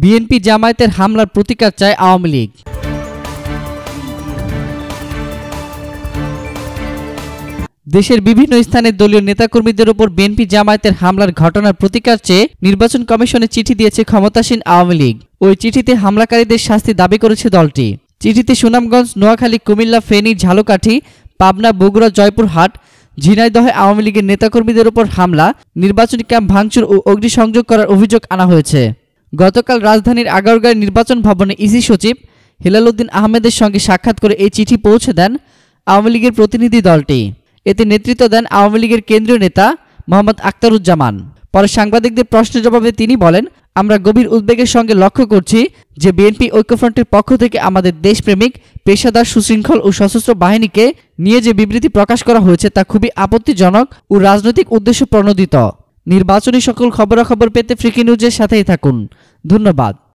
BNP জামায়াতের হামলার প্রতিকার চায় আওয়ামী লীগ। দেশের বিভিন্ন স্থানে দলীয় নেতাকর্মীদের উপর বিএনপি জামায়াতের হামলার ঘটনার প্রতিকার চেয়ে নির্বাচন কমিশনে চিঠি দিয়েছে ক্ষমতাসীন আওয়ামী লীগ। ওই চিঠিতে হামলাকারীদের শাস্তি দাবি করেছে দলটি। চিঠিতে সুনামগঞ্জ, নোয়াখালী, কুমিল্লা, ফেনী, ঝালকাঠি, পাবনা, বগুড়া, জয়পুরহাট, ঝিনাইদহে আওয়ামী লীগের নেতাকর্মীদের উপর হামলা, নির্বাচনী ক্যাম্প ভাঙচুর ও অগ্নিসংযোগ করার অভিযোগ আনা হয়েছে। গতকাল রাজধানীর আগারগাঁয়ের নির্বাচন ভবনে ইসি সচিব হেলালুদ্দিন আহমেদের সঙ্গে সাক্ষাৎ করে এই চিঠি পৌঁছে দেন আওয়ামী লীগের প্রতিনিধি দলটি। এতে নেতৃত্ব দেন আওয়ামী লীগের কেন্দ্রীয় নেতা মোহাম্মদ আক্তারুজ্জামান পরে সাংবাদিকদের প্রশ্নের জবাবে তিনি বলেন, আমরা গভীর উদ্বেগের সঙ্গে লক্ষ্য করছি যে বিএনপি ঐক্যফ্রন্টের পক্ষ থেকে আমাদের দেশপ্রেমিক, পেশাদার, সুশৃঙ্খল ও সশস্ত্র বাহিনীকে নিয়ে যে বিবৃতি প্রকাশ করা হয়েছে তা খুবই আপত্তিজনক ও রাজনৈতিক উদ্দেশ্য প্রণোদিত। নির্বাচনী সকল খবরাখবর পেতে ফ্রিকি নিউজের সাথেই থাকুন। ধন্যবাদ।